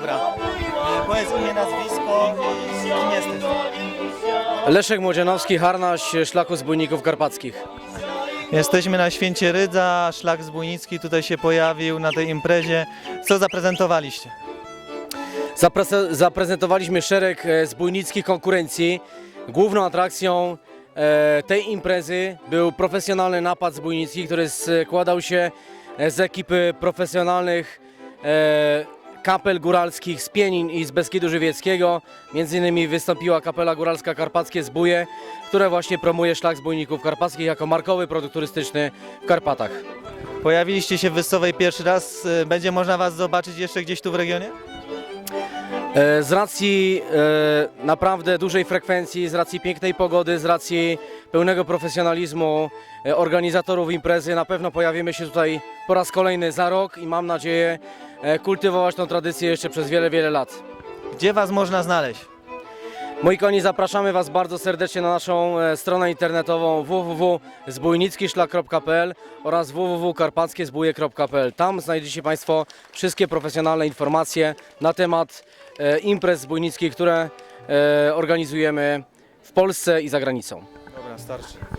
Dobra. Powiedz imię, nazwisko i kim jesteś. Leszek Młodzianowski, harnaś szlaku zbójników karpackich. Jesteśmy na Święcie Rydza, Szlak Zbójnicki tutaj się pojawił na tej imprezie. Co zaprezentowaliście? Zaprezentowaliśmy szereg e, zbójnickich konkurencji. Główną atrakcją e, tej imprezy był profesjonalny napad zbójnicki, który składał się e, z ekipy profesjonalnych e, kapel góralskich z Pienin i z Beskidu Żywieckiego. Między innymi wystąpiła kapela góralska Karpackie Zbóje, która właśnie promuje szlak zbójników karpackich jako markowy produkt turystyczny w Karpatach. Pojawiliście się w Wyssowej pierwszy raz. E, Będzie można Was zobaczyć jeszcze gdzieś tu w regionie? E, Z racji e, naprawdę dużej frekwencji, z racji pięknej pogody, z racji pełnego profesjonalizmu e, organizatorów imprezy na pewno pojawimy się tutaj po raz kolejny za rok i mam nadzieję e, kultywować tę tradycję jeszcze przez wiele, wiele lat. Gdzie Was można znaleźć? Moi koni, zapraszamy Was bardzo serdecznie na naszą e, stronę internetową www.zbójnickiszlak.pl oraz www.karpackiezbóje.pl. Tam znajdziecie Państwo wszystkie profesjonalne informacje na temat e, imprez zbójnickich, które e, organizujemy w Polsce i za granicą. Dobra, starczy.